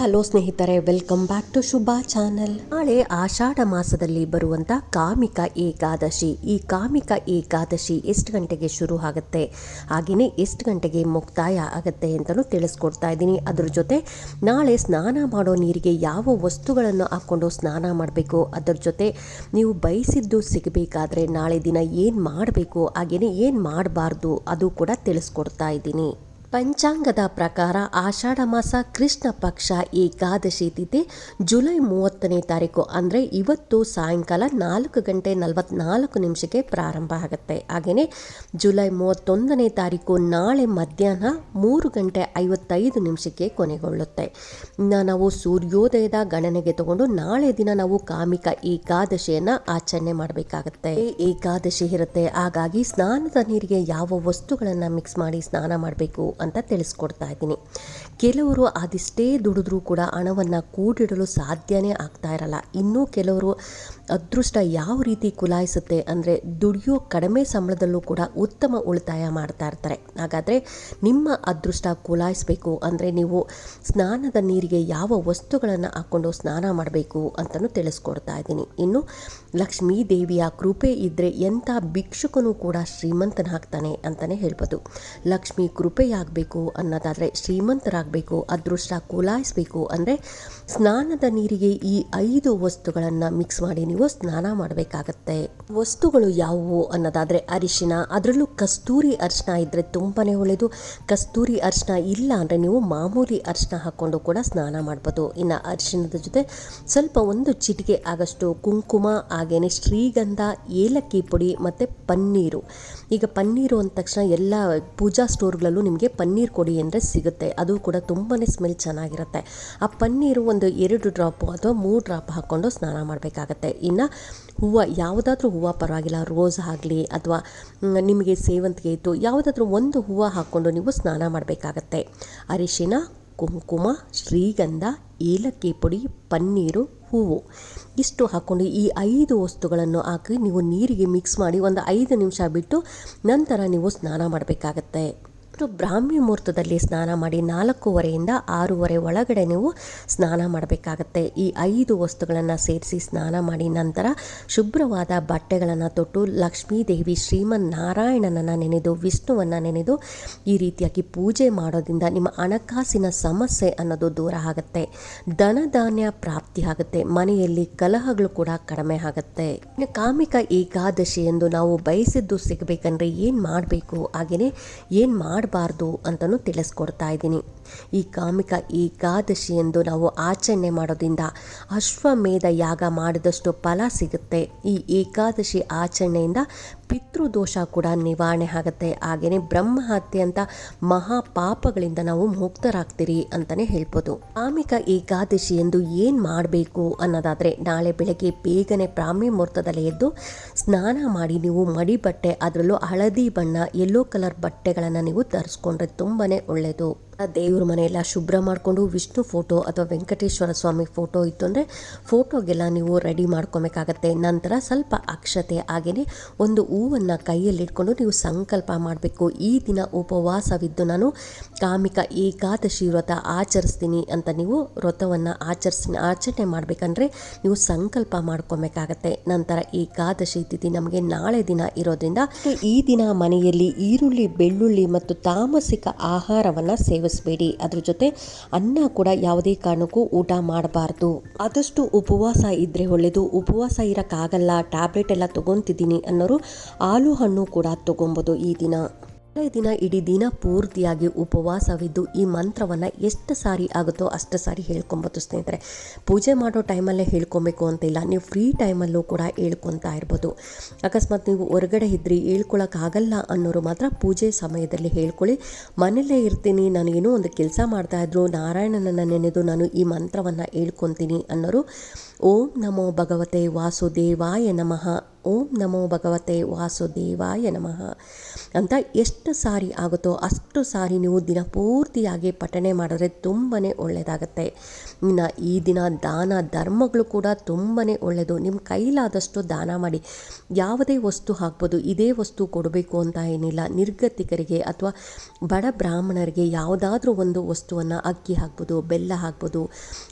Hello ಸ್ನೇಹಿತರೆ welcome back to Shubha channel ನಾಳೆ ಆಷಾಢ ಮಾಸದಲ್ಲಿ ಬರುವಂತ ಕಾಮಿಕ ಏಕಾದಶಿ. ಈ ಕಾಮಿಕ ಏಕಾದಶಿ ಎಷ್ಟು ಗಂಟೆಗೆ ಶುರು ಆಗುತ್ತೆ? ಹಾಗೆಯೇ ಎಷ್ಟು ಗಂಟೆಗೆ ಮುಕ್ತಾಯ ಆಗುತ್ತೆ ಅಂತಲೂ ತಿಳಿಸ್ಕೊಡ್ತಾ ಇದ್ದೀನಿ. ಅದ್ರ ಜೊತೆ ನಾಳೆ ಸ್ನಾನ ಮಾಡೋ ನೀರಿಗೆ ಯಾವ ವಸ್ತುಗಳನ್ನು ಹಾಕ್ಕೊಂಡು ಸ್ನಾನ ಮಾಡಬೇಕು? ಅದರ ಜೊತೆ ನೀವು ಬಯಸಿದ್ದು ಸಿಗಬೇಕಾದ್ರೆ ನಾಳೆ ದಿನ ಏನು ಮಾಡಬೇಕು? ಹಾಗೆಯೇ ಏನು ಮಾಡಬಾರ್ದು? ಅದು ಕೂಡ ತಿಳಿಸ್ಕೊಡ್ತಾ ಇದ್ದೀನಿ. ಪಂಚಾಂಗದ ಪ್ರಕಾರ ಆಷಾಢ ಮಾಸ ಕೃಷ್ಣ ಪಕ್ಷ ಏಕಾದಶಿ ತಿಥಿ ಜುಲೈ ಮೂವತ್ತನೇ ತಾರೀಕು ಅಂದರೆ ಇವತ್ತು ಸಾಯಂಕಾಲ ನಾಲ್ಕು ಗಂಟೆ ನಲವತ್ನಾಲ್ಕು ನಿಮಿಷಕ್ಕೆ ಪ್ರಾರಂಭ ಆಗುತ್ತೆ. ಹಾಗೆಯೇ ಜುಲೈ ಮೂವತ್ತೊಂದನೇ ತಾರೀಕು ನಾಳೆ ಮಧ್ಯಾಹ್ನ ಮೂರು ಗಂಟೆ ಐವತ್ತೈದು ನಿಮಿಷಕ್ಕೆ ಕೊನೆಗೊಳ್ಳುತ್ತೆ. ಇನ್ನು ನಾವು ಸೂರ್ಯೋದಯದ ಗಣನೆಗೆ ತಗೊಂಡು ನಾಳೆ ದಿನ ನಾವು ಕಾಮಿಕ ಏಕಾದಶಿಯನ್ನು ಆಚರಣೆ ಮಾಡಬೇಕಾಗತ್ತೆ. ಏಕಾದಶಿ ಇರುತ್ತೆ, ಹಾಗಾಗಿ ಸ್ನಾನದ ನೀರಿಗೆ ಯಾವ ವಸ್ತುಗಳನ್ನು ಮಿಕ್ಸ್ ಮಾಡಿ ಸ್ನಾನ ಮಾಡಬೇಕು ಅಂತ ತಿಳಿಸ್ಕೊಡ್ತಾ ಇದ್ದೀನಿ. ಕೆಲವರು ಅದಿಷ್ಟೇ ದುಡಿದ್ರೂ ಕೂಡ ಹಣವನ್ನು ಕೂಡಿಡಲು ಸಾಧ್ಯನೇ ಆಗ್ತಾ ಇರಲ್ಲ. ಇನ್ನೂ ಕೆಲವರು ಅದೃಷ್ಟ ಯಾವ ರೀತಿ ಕುಲಾಯಿಸುತ್ತೆ ಅಂದರೆ ದುಡಿಯೋ ಕಡಿಮೆ ಸಂಬಳದಲ್ಲೂ ಕೂಡ ಉತ್ತಮ ಉಳಿತಾಯ ಮಾಡ್ತಾ ಇರ್ತಾರೆ. ಹಾಗಾದರೆ ನಿಮ್ಮ ಅದೃಷ್ಟ ಕುಲಾಯಿಸಬೇಕು ಅಂದರೆ ನೀವು ಸ್ನಾನದ ನೀರಿಗೆ ಯಾವ ವಸ್ತುಗಳನ್ನು ಹಾಕ್ಕೊಂಡು ಸ್ನಾನ ಮಾಡಬೇಕು ಅಂತಲೂ ತಿಳಿಸ್ಕೊಡ್ತಾ ಇದ್ದೀನಿ. ಇನ್ನು ಲಕ್ಷ್ಮೀ ದೇವಿಯ ಕೃಪೆ ಇದ್ದರೆ ಎಂಥ ಭಿಕ್ಷುಕನೂ ಕೂಡ ಶ್ರೀಮಂತನಾಗ್ತಾನೆ ಅಂತಲೇ ಹೇಳ್ಬೋದು. ಲಕ್ಷ್ಮಿ ಕೃಪೆಯಾಗಬೇಕು ಅನ್ನೋದಾದರೆ ಶ್ರೀಮಂತರಾಗಬೇಕು, ಅದೃಷ್ಟ ಕೋಲಾಯಿಸಬೇಕು ಅಂದರೆ ಸ್ನಾನದ ನೀರಿಗೆ ಈ ಐದು ವಸ್ತುಗಳನ್ನು ಮಿಕ್ಸ್ ಮಾಡಿ ನೀವು ಸ್ನಾನ ಮಾಡಬೇಕಾಗತ್ತೆ. ವಸ್ತುಗಳು ಯಾವುವು ಅನ್ನೋದಾದರೆ ಅರಿಶಿನ, ಅದರಲ್ಲೂ ಕಸ್ತೂರಿ ಅರಿಶಿನ ಇದ್ದರೆ ತುಂಬಾ ಒಳ್ಳೆಯದು ಕಸ್ತೂರಿ ಅರಿಶಿನ ಇಲ್ಲ ಅಂದರೆ ನೀವು ಮಾಮೂಲಿ ಅರಿಶಿನ ಹಾಕ್ಕೊಂಡು ಕೂಡ ಸ್ನಾನ ಮಾಡ್ಬೋದು. ಇನ್ನು ಅರಿಶಿನದ ಜೊತೆ ಸ್ವಲ್ಪ ಒಂದು ಚಿಟಿಕೆ ಆಗಷ್ಟು ಕುಂಕುಮ, ಹಾಗೇನೆ ಶ್ರೀಗಂಧ, ಏಲಕ್ಕಿ ಪುಡಿ ಮತ್ತು ಪನ್ನೀರು. ಈಗ ಪನ್ನೀರು ಅಂದ ತಕ್ಷಣ ಎಲ್ಲ ಪೂಜಾ ಸ್ಟೋರ್ಗಳಲ್ಲೂ ನಿಮಗೆ ಪನ್ನೀರ್ ಕೊಡಿ ಅಂದರೆ ಸಿಗುತ್ತೆ. ಅದು ಕೂಡ ತುಂಬಾ ಸ್ಮೆಲ್ ಚೆನ್ನಾಗಿರುತ್ತೆ. ಆ ಪನ್ನೀರು ಒಂದು ಎರಡು ಡ್ರಾಪು ಅಥವಾ ಮೂರು ಡ್ರಾಪ್ ಹಾಕ್ಕೊಂಡು ಸ್ನಾನ ಮಾಡಬೇಕಾಗತ್ತೆ. ಇನ್ನು ಹೂವು, ಯಾವುದಾದ್ರೂ ಹೂವು ಪರವಾಗಿಲ್ಲ ರೋಸ್ ಆಗಲಿ ಅಥವಾ ನಿಮಗೆ ಸೇವಂತಿಗೆ ಇತ್ತು ಯಾವುದಾದ್ರೂ ಒಂದು ಹೂವು ಹಾಕ್ಕೊಂಡು ನೀವು ಸ್ನಾನ ಮಾಡಬೇಕಾಗತ್ತೆ. ಅರಿಶಿನ, ಕುಂಕುಮ, ಶ್ರೀಗಂಧ, ಏಲಕ್ಕಿ ಪುಡಿ, ಪನ್ನೀರು, ಹೂವು. ಇಷ್ಟು ಹಾಕ್ಕೊಂಡು ಈ ಐದು ವಸ್ತುಗಳನ್ನು ಹಾಕಿ ನೀವು ನೀರಿಗೆ ಮಿಕ್ಸ್ ಮಾಡಿ ಒಂದು ಐದು ನಿಮಿಷ ಬಿಟ್ಟು ನಂತರ ನೀವು ಸ್ನಾನ ಮಾಡಬೇಕಾಗತ್ತೆ. ಬ್ರಾಹ್ಮಿ ಮುಹೂರ್ತದಲ್ಲಿ ಸ್ನಾನ ಮಾಡಿ ನಾಲ್ಕೂವರೆಯಿಂದ ಆರೂವರೆ ಒಳಗಡೆ ನೀವು ಸ್ನಾನ ಮಾಡಬೇಕಾಗತ್ತೆ. ಈ ಐದು ವಸ್ತುಗಳನ್ನು ಸೇರಿಸಿ ಸ್ನಾನ ಮಾಡಿ ನಂತರ ಶುಭ್ರವಾದ ಬಟ್ಟೆಗಳನ್ನು ತೊಟ್ಟು ಲಕ್ಷ್ಮೀ ದೇವಿ ಶ್ರೀಮನ್ ನಾರಾಯಣನನ್ನು ನೆನೆದು, ವಿಷ್ಣುವನ್ನು ನೆನೆದು ಈ ರೀತಿಯಾಗಿ ಪೂಜೆ ಮಾಡೋದ್ರಿಂದ ನಿಮ್ಮ ಹಣಕಾಸಿನ ಸಮಸ್ಯೆ ಅನ್ನೋದು ದೂರ ಆಗುತ್ತೆ. ಧನಧಾನ್ಯ ಪ್ರಾಪ್ತಿ ಆಗುತ್ತೆ. ಮನೆಯಲ್ಲಿ ಕಲಹಗಳು ಕೂಡ ಕಡಿಮೆ ಆಗುತ್ತೆ. ಕಾಮಿಕ ಏಕಾದಶಿ ಎಂದು ನಾವು ಬಯಸಿದ್ದು ಸಿಗಬೇಕಂದ್ರೆ ಏನು ಮಾಡಬೇಕು? ಹಾಗೆಯೇ ಏನು ಮಾಡಿ ಮಾಡಬಾರ್ದು ಅಂತಲೂ ತಿಳಿಸ್ಕೊಡ್ತಾ ಇದ್ದೀನಿ. ಈ ಕಾಮಿಕ ಏಕಾದಶಿ ಎಂದು ನಾವು ಆಚರಣೆ ಮಾಡೋದ್ರಿಂದ ಅಶ್ವಮೇಧ ಯಾಗ ಮಾಡಿದಷ್ಟು ಫಲ ಸಿಗುತ್ತೆ. ಈ ಏಕಾದಶಿ ಆಚರಣೆಯಿಂದ ಪಿತೃದೋಷ ಕೂಡ ನಿವಾರಣೆ ಆಗುತ್ತೆ. ಹಾಗೆಯೇ ಬ್ರಹ್ಮಹತ್ಯೆ ಅಂತ ಮಹಾ ಪಾಪಗಳಿಂದ ನಾವು ಮುಕ್ತರಾಗ್ತೀರಿ ಅಂತಲೇ ಹೇಳ್ಬೋದು. ಕಾಮಿಕ ಏಕಾದಶಿ ಎಂದು ಏನು ಮಾಡಬೇಕು ಅನ್ನೋದಾದರೆ ನಾಳೆ ಬೆಳಗ್ಗೆ ಬೇಗನೆ ಬ್ರಾಹ್ಮಿ ಮುಹೂರ್ತದಲ್ಲಿ ಎದ್ದು ಸ್ನಾನ ಮಾಡಿ ನೀವು ಮಡಿ ಬಟ್ಟೆ ಅದರಲ್ಲೂ ಹಳದಿ ಬಣ್ಣ ಯೆಲ್ಲೋ ಕಲರ್ ಬಟ್ಟೆಗಳನ್ನು ನೀವು ಧರಿಸ್ಕೊಂಡ್ರೆ ತುಂಬಾ ಒಳ್ಳೆಯದು ದೇವ್ರ ಮನೆಯೆಲ್ಲ ಶುಭ್ರ ಮಾಡಿಕೊಂಡು ವಿಷ್ಣು ಫೋಟೋ ಅಥವಾ ವೆಂಕಟೇಶ್ವರ ಸ್ವಾಮಿ ಫೋಟೋ ಇತ್ತು ಅಂದರೆ ಫೋಟೋಗೆಲ್ಲ ನೀವು ರೆಡಿ ಮಾಡ್ಕೊಬೇಕಾಗತ್ತೆ. ನಂತರ ಸ್ವಲ್ಪ ಅಕ್ಷತೆ ಹಾಗೆಯೇ ಒಂದು ಹೂವನ್ನು ಕೈಯಲ್ಲಿಟ್ಕೊಂಡು ನೀವು ಸಂಕಲ್ಪ ಮಾಡಬೇಕು. ಈ ದಿನ ಉಪವಾಸವಿದ್ದು ನಾನು ಕಾಮಿಕ ಏಕಾದಶಿ ವ್ರತ ಆಚರಿಸ್ತೀನಿ ಅಂತ ನೀವು ವ್ರತವನ್ನು ಆಚರಿಸ್, ಆಚರಣೆ ಮಾಡಬೇಕಂದ್ರೆ ನೀವು ಸಂಕಲ್ಪ ಮಾಡ್ಕೊಬೇಕಾಗತ್ತೆ. ನಂತರ ಏಕಾದಶಿ ತಿಥಿ ನಮಗೆ ನಾಳೆ ದಿನ ಇರೋದ್ರಿಂದ ಈ ದಿನ ಮನೆಯಲ್ಲಿ ಈರುಳ್ಳಿ, ಬೆಳ್ಳುಳ್ಳಿ ಮತ್ತು ತಾಮಸಿಕ ಆಹಾರವನ್ನು ಸೇವಿಸಬೇಡಿ. ಅದ್ರ ಜೊತೆ ಅನ್ನ ಕೂಡ ಯಾವುದೇ ಕಾರಣಕ್ಕೂ ಊಟ ಮಾಡಬಾರ್ದು. ಆದಷ್ಟು ಉಪವಾಸ ಇದ್ರೆ ಒಳ್ಳೆಯದು ಉಪವಾಸ ಇರೋಕ್ಕಾಗಲ್ಲ. ಟ್ಯಾಬ್ಲೆಟ್ ಎಲ್ಲ ತಗೊತಿದ್ದೀನಿ ಅನ್ನೋರು ಹಾಲು ಹಣ್ಣು ಕೂಡ ತಗೊಂಬೋದು ಈ ದಿನ. ದಿನ ಇಡೀ ದಿನ ಪೂರ್ತಿಯಾಗಿ ಉಪವಾಸವಿದ್ದು ಈ ಮಂತ್ರವನ್ನು ಎಷ್ಟು ಸಾರಿ ಆಗುತ್ತೋ ಅಷ್ಟು ಸಾರಿ ಹೇಳ್ಕೊಬೋದು ಸ್ನೇಹಿತರೆ. ಪೂಜೆ ಮಾಡೋ ಟೈಮಲ್ಲೇ ಹೇಳ್ಕೊಬೇಕು ಅಂತಿಲ್ಲ ನೀವು ಫ್ರೀ ಟೈಮಲ್ಲೂ ಕೂಡ ಹೇಳ್ಕೊತಾ ಇರ್ಬೋದು. ಅಕಸ್ಮಾತ್ ನೀವು ಹೊರಗಡೆ ಇದ್ರಿ, ಹೇಳ್ಕೊಳಕ್ಕಾಗಲ್ಲ ಅನ್ನೋರು ಮಾತ್ರ ಪೂಜೆ ಸಮಯದಲ್ಲಿ ಹೇಳ್ಕೊಳ್ಳಿ. ಮನೇಲೇ ಇರ್ತೀನಿ, ನಾನು ಏನೋ ಒಂದು ಕೆಲಸ ಮಾಡ್ತಾಯಿದ್ರು ನಾರಾಯಣನನ್ನು ನೆನೆದು ನಾನು ಈ ಮಂತ್ರವನ್ನು ಹೇಳ್ಕೊತೀನಿ ಅನ್ನೋರು, ಓಂ ನಮೋ ಭಗವತೆ ವಾಸುದೇವಾಯ ನಮಃ, ಓಂ ನಮೋ ಭಗವತೆ ವಾಸುದೇವಾಯ ನಮಃ. ಅಂತ ಎಷ್ಟು ಸಾರಿ ಆಗುತ್ತೋ ಅಷ್ಟು ಸಾರಿ ನೀವು ದಿನ ಪೂರ್ತಿಯಾಗಿ ಪಠಣೆ ಮಾಡಿದ್ರೆ ತುಂಬಾ ಒಳ್ಳೆಯದಾಗತ್ತೆ. ಇನ್ನು ಈ ದಿನ ದಾನ ಧರ್ಮಗಳು ಕೂಡ ತುಂಬಾ ಒಳ್ಳೆಯದು. ನಿಮ್ಮ ಕೈಲಾದಷ್ಟು ದಾನ ಮಾಡಿ. ಯಾವುದೇ ವಸ್ತು ಹಾಕ್ಬೋದು, ಇದೇ ವಸ್ತು ಕೊಡಬೇಕು ಅಂತ ಏನಿಲ್ಲ. ನಿರ್ಗತಿಕರಿಗೆ ಅಥವಾ ಬಡ ಬ್ರಾಹ್ಮಣರಿಗೆ ಯಾವುದಾದ್ರೂ ಒಂದು ವಸ್ತುವನ್ನು ಅಕ್ಕಿ ಹಾಕ್ಬೋದು, ಬೆಲ್ಲ ಹಾಕ್ಬೋದು,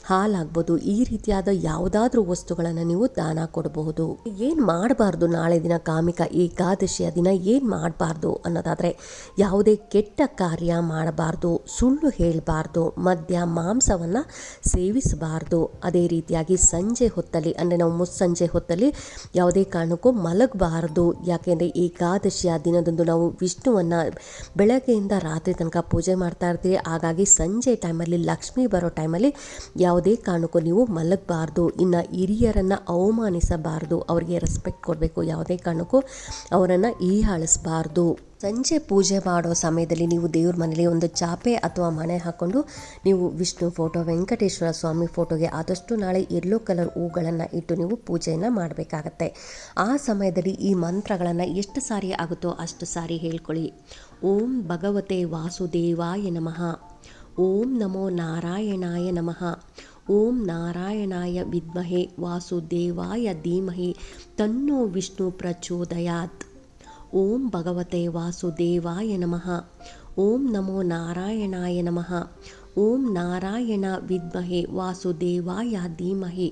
ಹಾಲು ಹಾಕ್ಬೋದು, ಈ ರೀತಿಯಾದ ಯಾವುದಾದ್ರೂ ವಸ್ತುಗಳನ್ನು ನೀವು ದಾನ ಕೊಡಬಹುದು. ಏನು ಮಾಡಬಾರ್ದು ನಾಳೆ ದಿನ ಕಾಮಿಕ ಏಕಾದಶಿಯ ದಿನ? ಏನು ಮಾಡಬಾರ್ದು? ಅನ್ನೋದಾದರೆ ಯಾವುದೇ ಕೆಟ್ಟ ಕಾರ್ಯ ಮಾಡಬಾರ್ದು, ಸುಳ್ಳು ಹೇಳಬಾರ್ದು, ಮದ್ಯ ಮಾಂಸವನ್ನು ಸೇವಿಸಬಾರ್ದು. ಅದೇ ರೀತಿಯಾಗಿ ಸಂಜೆ ಹೊತ್ತಲ್ಲಿ, ಅಂದರೆ ನಾವು ಮುಸ್ಸಂಜೆ ಹೊತ್ತಲ್ಲಿ ಯಾವುದೇ ಕಾರಣಕ್ಕೂ ಮಲಗಬಾರ್ದು. ಯಾಕೆಂದರೆ ಏಕಾದಶಿಯ ದಿನದಂದು ನಾವು ವಿಷ್ಣುವನ್ನು ಬೆಳಗ್ಗೆಯಿಂದ ರಾತ್ರಿ ತನಕ ಪೂಜೆ ಮಾಡ್ತಾ ಇರ್ತೀವಿ. ಹಾಗಾಗಿ ಸಂಜೆ ಟೈಮಲ್ಲಿ, ಲಕ್ಷ್ಮಿ ಬರೋ ಟೈಮಲ್ಲಿ ಯಾವುದೇ ಕಾರಣಕ್ಕೂ ನೀವು ಮಲಗಬಾರ್ದು. ಇನ್ನು ಹಿರಿಯರನ್ನು ಅವಮಾನಿಸಬಾರ್ದು. ಅವರಿಗೆ ರೆಸ್ಪೆಕ್ಟ್ ಕೊಡಬೇಕು. ಯಾವುದೇ ಕಾರಣಕ್ಕೂ ಅವರನ್ನು ಈ ಈಹಾಳಿಸಬಾರ್ದು ಸಂಜೆ ಪೂಜೆ ಮಾಡೋ ಸಮಯದಲ್ಲಿ ನೀವು ದೇವ್ರ ಮನೇಲಿ ಒಂದು ಚಾಪೆ ಅಥವಾ ಮನೆ ಹಾಕ್ಕೊಂಡು ನೀವು ವಿಷ್ಣು ಫೋಟೋ, ವೆಂಕಟೇಶ್ವರ ಸ್ವಾಮಿ ಫೋಟೋಗೆ ಆದಷ್ಟು ನಾಳೆ ಎಲ್ಲೋ ಕಲರ್ ಹೂಗಳನ್ನು ಇಟ್ಟು ನೀವು ಪೂಜೆಯನ್ನು ಮಾಡಬೇಕಾಗತ್ತೆ. ಆ ಸಮಯದಲ್ಲಿ ಈ ಮಂತ್ರಗಳನ್ನು ಎಷ್ಟು ಸಾರಿ ಆಗುತ್ತೋ ಅಷ್ಟು ಸಾರಿ ಹೇಳ್ಕೊಳ್ಳಿ. ಓಂ ಭಗವತೆ ವಾಸುದೇವಾಯ ನಮಃ. ಓಂ ನಮೋ ನಾರಾಯಣಾಯ ನಮಃ. ಓಂ ನಾರಾಯಣಾಯ ವಿದ್ಮಹೆ ವಾಸುದೇವಾಯ ಧೀಮಹಿ. ತನ್ನೋ ವಿಷ್ಣು ಪ್ರಚೋದಯಾತ್. ಓಂ ಭಗವತೆ ವಾಸುದೇವಾಯ ನಮಃ ಓಂ ನಮೋ ನಾರಾಯಣಾಯ ನಮಃ ಓಂ ನಾರಾಯಣ ವಿದ್ಮಹೆ ವಾಸುದೇವಾಯ ಧೀಮಹಿ.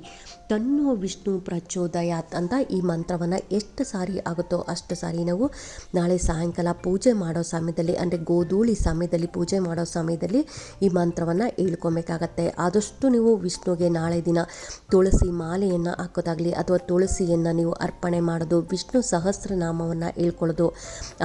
ತನ್ನೋ ವಿಷ್ಣು ಪ್ರಚೋದಯಾತ್ ಅಂತ ಈ ಮಂತ್ರವನ್ನು ಎಷ್ಟು ಸಾರಿ ಆಗುತ್ತೋ ಅಷ್ಟು ಸಾರಿ ನಾವು ನಾಳೆ ಸಾಯಂಕಾಲ ಪೂಜೆ ಮಾಡೋ ಸಮಯದಲ್ಲಿ ಅಂದರೆ ಗೋಧೂಳಿ ಸಮಯದಲ್ಲಿ ಪೂಜೆ ಮಾಡೋ ಸಮಯದಲ್ಲಿ ಈ ಮಂತ್ರವನ್ನು ಹೇಳ್ಕೊಬೇಕಾಗತ್ತೆ. ಆದಷ್ಟು ನೀವು ವಿಷ್ಣುಗೆ ನಾಳೆ ದಿನ ತುಳಸಿ ಮಾಲೆಯನ್ನು ಹಾಕೋದಾಗಲಿ ಅಥವಾ ತುಳಸಿಯನ್ನು ನೀವು ಅರ್ಪಣೆ ಮಾಡೋದು, ವಿಷ್ಣು ಸಹಸ್ರನಾಮವನ್ನು ಹೇಳ್ಕೊಳ್ಳೋದು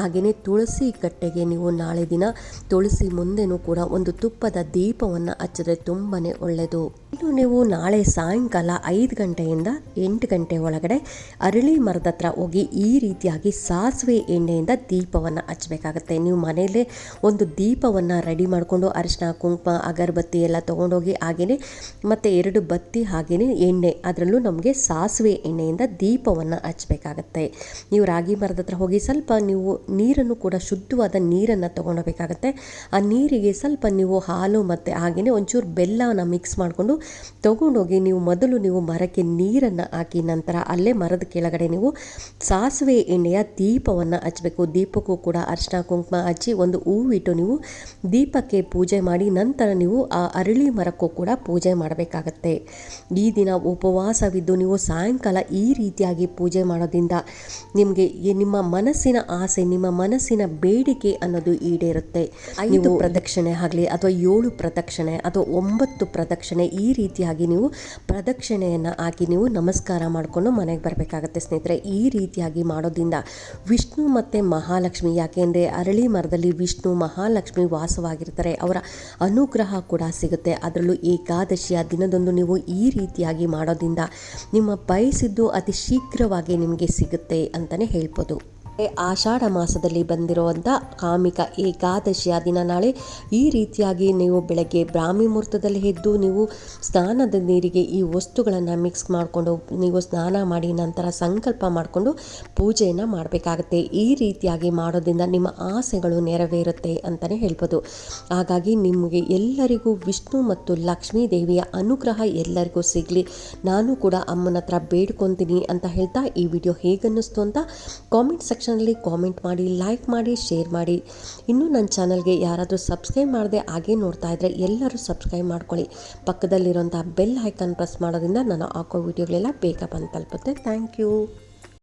ಹಾಗೆಯೇ ತುಳಸಿ ಕಟ್ಟೆಗೆ ನೀವು ನಾಳೆ ದಿನ ತುಳಸಿ ಮುಂದೆನೂ ಕೂಡ ಒಂದು ತುಪ್ಪದ ದೀಪವನ್ನು ಹಚ್ಚಿದ್ರೆ ತುಂಬಾ ಒಳ್ಳೆಯದು ಇನ್ನು ನೀವು ನಾಳೆ ಸಾಯಂಕಾಲ ಐದು ಗಂಟೆಯಿಂದ ಎಂಟು ಗಂಟೆ ಒಳಗಡೆ ಅರಳಿ ಮರದ ಹತ್ರ ಹೋಗಿ ಈ ರೀತಿಯಾಗಿ ಸಾಸಿವೆ ಎಣ್ಣೆಯಿಂದ ದೀಪವನ್ನು ಹಚ್ಚಬೇಕಾಗತ್ತೆ ನೀವು ಮನೆಯಲ್ಲೇ ಒಂದು ದೀಪವನ್ನು ರೆಡಿ ಮಾಡಿಕೊಂಡು ಅರಿಶಿನ ಕುಂಕುಮ, ಅಗರಬತ್ತಿ ಎಲ್ಲ ತೊಗೊಂಡೋಗಿ ಹಾಗೆಯೇ ಮತ್ತು ಎರಡು ಬತ್ತಿ ಹಾಗೆಯೇ ಎಣ್ಣೆ ಅದರಲ್ಲೂ ನಮಗೆ ಸಾಸಿವೆ ಎಣ್ಣೆಯಿಂದ ದೀಪವನ್ನು ಹಚ್ಚಬೇಕಾಗತ್ತೆ ನೀವು ರಾಗಿ ಮರದ ಹತ್ರ ಹೋಗಿ ಸ್ವಲ್ಪ ನೀವು ನೀರನ್ನು ಕೂಡ ಶುದ್ಧವಾದ ನೀರನ್ನು ತೊಗೊಂಡೋಗ್ಬೇಕಾಗತ್ತೆ. ಆ ನೀರಿಗೆ ಸ್ವಲ್ಪ ನೀವು ಹಾಲು ಹಾಗೆಯೇ ಒಂಚೂರು ಬೆಲ್ಲನ ಮಿಕ್ಸ್ ಮಾಡಿಕೊಂಡು ತೊಗೊಂಡೋಗಿ ನೀವು ಮೊದಲು ನೀವು ಮರಕ್ಕೆ ನೀರನ್ನು ಹಾಕಿ ನಂತರ ಅಲ್ಲೇ ಮರದ ಕೆಳಗಡೆ ನೀವು ಸಾಸಿವೆ ಎಣ್ಣೆಯ ದೀಪವನ್ನು ಹಚ್ಚಬೇಕು ದೀಪಕ್ಕೂ ಕೂಡ ಅರಿಶಿನ ಕುಂಕುಮ ಹಚ್ಚಿ ಒಂದು ಹೂವಿಟ್ಟು ನೀವು ದೀಪಕ್ಕೆ ಪೂಜೆ ಮಾಡಿ ನಂತರ ನೀವು ಆ ಅರಳಿ ಮರಕ್ಕೂ ಕೂಡ ಪೂಜೆ ಮಾಡಬೇಕಾಗತ್ತೆ. ಈ ದಿನ ಉಪವಾಸವಿದ್ದು ನೀವು ಸಾಯಂಕಾಲ ಈ ರೀತಿಯಾಗಿ ಪೂಜೆ ಮಾಡೋದ್ರಿಂದ ನಿಮಗೆ ನಿಮ್ಮ ಮನಸ್ಸಿನ ಆಸೆ ನಿಮ್ಮ ಮನಸ್ಸಿನ ಬೇಡಿಕೆ ಅನ್ನೋದು ಈಡೇರುತ್ತೆ. ಐದು ಪ್ರದಕ್ಷಿಣೆ ಆಗಲಿ ಅಥವಾ ಏಳು ಪ್ರದಕ್ಷಿಣೆ ಅಥವಾ ಒಂಬತ್ತು ಪ್ರದಕ್ಷಿಣೆ ಈ ರೀತಿಯಾಗಿ ನೀವು ಪ್ರದಕ್ಷಿಣೆಯನ್ನು ಹಾಕಿ ನೀವು ನಮಸ್ಕಾರ ಮಾಡಿಕೊಂಡು ಮನೆಗೆ ಬರಬೇಕಾಗತ್ತೆ ಸ್ನೇಹಿತರೆ. ಈ ರೀತಿಯಾಗಿ ಮಾಡೋದ್ರಿಂದ ವಿಷ್ಣು ಮತ್ತು ಮಹಾಲಕ್ಷ್ಮಿ ಯಾಕೆಂದರೆ ಅರಳಿ ಮರದಲ್ಲಿ ವಿಷ್ಣು, ಮಹಾಲಕ್ಷ್ಮಿ ವಾಸವಾಗಿರ್ತಾರೆ. ಅವರ ಅನುಗ್ರಹ ಕೂಡ ಸಿಗುತ್ತೆ. ಅದರಲ್ಲೂ ಏಕಾದಶಿಯ ದಿನದಂದು ನೀವು ಈ ರೀತಿಯಾಗಿ ಮಾಡೋದ್ರಿಂದ ನಿಮ್ಮ ಬಯಸಿದ್ದು ಅತಿ ಶೀಘ್ರವಾಗಿ ನಿಮಗೆ ಸಿಗುತ್ತೆ ಅಂತಲೇ ಹೇಳ್ಬೋದು. ಆಷಾಢ ಮಾಸದಲ್ಲಿ ಬಂದಿರುವಂಥ ಕಾಮಿಕ ಏಕಾದಶಿಯ ದಿನ ನಾಳೆ ಈ ರೀತಿಯಾಗಿ ನೀವು ಬೆಳಗ್ಗೆ ಬ್ರಾಹ್ಮಿ ಮುಹೂರ್ತದಲ್ಲಿ ಎದ್ದು ನೀವು ಸ್ನಾನದ ನೀರಿಗೆ ಈ ವಸ್ತುಗಳನ್ನು ಮಿಕ್ಸ್ ಮಾಡಿಕೊಂಡು ನೀವು ಸ್ನಾನ ಮಾಡಿ ನಂತರ ಸಂಕಲ್ಪ ಮಾಡಿಕೊಂಡು ಪೂಜೆಯನ್ನು ಮಾಡಬೇಕಾಗತ್ತೆ. ಈ ರೀತಿಯಾಗಿ ಮಾಡೋದ್ರಿಂದ ನಿಮ್ಮ ಆಸೆಗಳು ನೆರವೇರುತ್ತೆ ಅಂತಲೇ ಹೇಳ್ಬೋದು. ಹಾಗಾಗಿ ನಿಮಗೆ ಎಲ್ಲರಿಗೂ ವಿಷ್ಣು ಮತ್ತು ಲಕ್ಷ್ಮೀ ದೇವಿಯ ಅನುಗ್ರಹ ಎಲ್ಲರಿಗೂ ಸಿಗಲಿ. ನಾನು ಕೂಡ ಅಮ್ಮನ ಹತ್ರ ಬೇಡ್ಕೊತೀನಿ ಅಂತ ಹೇಳ್ತಾ ಈ ವಿಡಿಯೋ ಹೇಗನ್ನಿಸ್ತು ಅಂತ ಕಾಮೆಂಟ್ ಸೆಕ್ಷನ್ ಸೆಕ್ಷನಲ್ಲಿ ಕಾಮೆಂಟ್ ಮಾಡಿ, ಲೈಕ್ ಮಾಡಿ, ಶೇರ್ ಮಾಡಿ. ಇನ್ನೂ ನನ್ನ ಚಾನಲ್ಗೆ ಯಾರಾದರೂ ಸಬ್ಸ್ಕ್ರೈಬ್ ಮಾಡದೆ ಹಾಗೆ ನೋಡ್ತಾ ಇದ್ದರೆ ಎಲ್ಲರೂ ಸಬ್ಸ್ಕ್ರೈಬ್ ಮಾಡ್ಕೊಳ್ಳಿ. ಪಕ್ಕದಲ್ಲಿರುವಂಥ ಬೆಲ್ ಐಕನ್ ಪ್ರೆಸ್ ಮಾಡೋದ್ರಿಂದ ನಾನು ಹಾಕೋ ವಿಡಿಯೋಗಳೆಲ್ಲ ಬೇಗ ಬಂದು ತಲುಪುತ್ತೆ. Thank you.